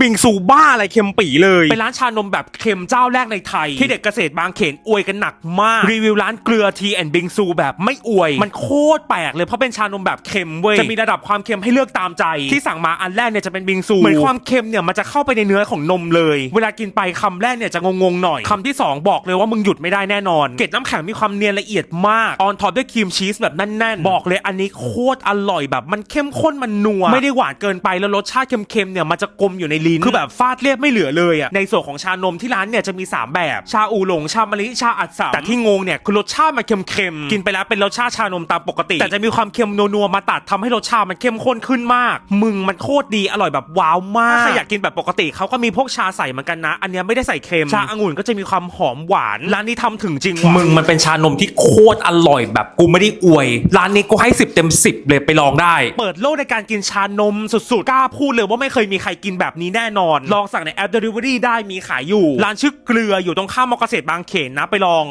บิงซูบ้าอะไรเค็มปีเลยเป็นร้านชานมแบบเค็มเจ้าแรกในไทย ที่เด็กเกษตรบางเขนอวยกันหนักมาก รีวิวร้านเกลือทีแอนบิงซูแบบไม่อวย มันโคตรแปลกเลยเพราะเป็นชานมแบบเค็มเว้ยจะมีระดับความเค็มให้เลือกตามใจ ที่สั่งมาอันแรกเนี่ยจะเป็นบิงซูเหมือนความเค็มเนี่ยมันจะเข้าไปในเนื้อของนมเลย เวลากินไปคำแรกเนี่ยจะงงๆหน่อยคำที่สองบอกเลยว่ามึงหยุดไม่ได้แน่นอน เกล็ดน้ำแข็งมีความเนียนละเอียดมากออนท็อปด้วยครีมชีสแบบแน่นๆบอกเลยอันนี้โคตรอร่อยแบบมันเข้มข้นมันนัวไม่ได้หวานเกินไปแล้วรสชาติเค็มๆเนี่ยมันจะกลมอยู่ในลิ้น คือแบบฟาดเรียบไม่เหลือเลยอะในส่วนของชานมที่ร้านเนี่ยจะมี 3 แบบ ชาอูหลง ชามะลิชาอัดสามแต่ที่งงเนี่ยคือรสชาติมันเค็มๆกินไปแล้วเป็นรสชาติชานมตามปกติ แต่จะมีความเค็มนัวๆมาตัดทำให้รสชาติมันเข้มข้นขึ้นมาก มึงมันโคตรดีอร่อยแบบว้าวมากถ้าใครอยากกินแบบปกติเขาก็มีพวกชาใส่เหมือนกันนะ อันเนี้ยไม่ได้ใส่เค็มชาองุ่นก็จะมีความหอมหวานร้านนี้ทำถึงจริงว่ะมึงมันเป็นชานมที่โคตรอร่อยแบบกูไม่ได้อวย ร้านนี้กูให้ 10 เต็ม 10 เลยไปลองได้ เปิดโลกในการกินชานมสุดๆกล้าพูดเลยว่าไม่เคยมีใครกินแบบนี้แน่นอน ลองสั่งในแอป Delivery ได้มีขายอยู่ ร้านชื่อเกลืออยู่ตรงข้ามมอเกษตรบางเขนนะไปลอง